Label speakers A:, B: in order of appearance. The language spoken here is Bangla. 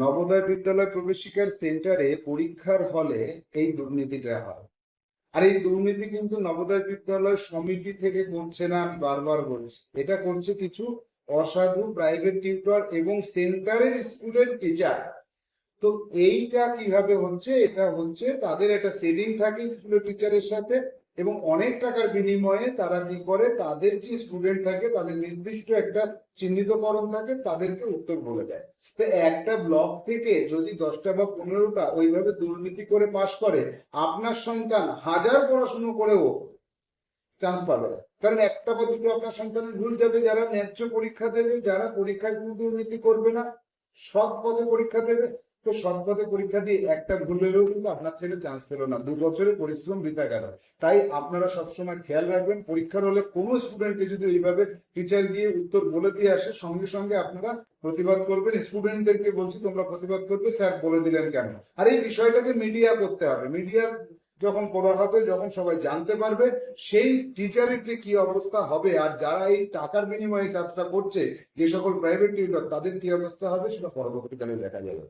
A: নবোদয় বিদ্যালয় প্রবেশিকার সেন্টারে পরীক্ষার হলে এই দুর্নীতিটা হয়। আর এই দুর্নীতি কিন্তু নবোদয় বিদ্যালয় সমিতি থেকে করছে না, আমি বারবার বলছি। এটা করছে কিছু অসাধু প্রাইভেট টিউটর এবং সেন্টারের স্কুলের টিচার তো এইটা কীভাবে হচ্ছে? এটা হচ্ছে তাদের একটা সেডিং থাকে স্কুলের টিচারের সাথে। এবং অনেক টাকার বিনিময়ে তারা কি করে? তাদের যে স্টুডেন্ট থাকে, তাদের নির্দিষ্ট একটা চিহ্নিতকরণ থাকে, তাদেরকে উত্তর বলে দেয়। তো একটা ব্লক থেকে যদি দশটা বা পনেরোটা ওইভাবে দুর্নীতি করে পাশ করে, আপনার সন্তান হাজার পড়াশুনো করেও চান্স পাবে না। কারণ একটা বা দুটো আপনার সন্তানের ভুল যাবে, যারা ন্যায্য পরীক্ষা দেবে, যারা পরীক্ষায় কোনো দুর্নীতি করবে না, সৎ পথে পরীক্ষা দেবে। তো সৎ পথে পরীক্ষা দিয়ে একটা ভুল হলেও কিন্তু আপনার ছেলে চান্স পেল না। দু বছরের পরিশ্রম বৃথা গেল। তাই আপনারা সবসময় খেয়াল রাখবেন, পরীক্ষার হলে কোনো স্টুডেন্টকে যদি এইভাবে টিচার গিয়ে উত্তর বলে দিয়ে আসে, সঙ্গে সঙ্গে আপনারা প্রতিবাদ করবেন। স্টুডেন্টদেরকে বলছি, তোমরা প্রতিবাদ করবে স্যার বলে দিলেন কেন? আর এই বিষয়টাকে মিডিয়া করতে হবে। মিডিয়া যখন করা হবে, যখন সবাই জানতে পারবে, সেই টিচারের যে কি অবস্থা হবে, আর যারা এই টাকার বিনিময়ে কাজটা করছে, যে সকল প্রাইভেট টিউটর তাদের কি অবস্থা হবে, সেটা পরবর্তীকালে দেখা যাবে।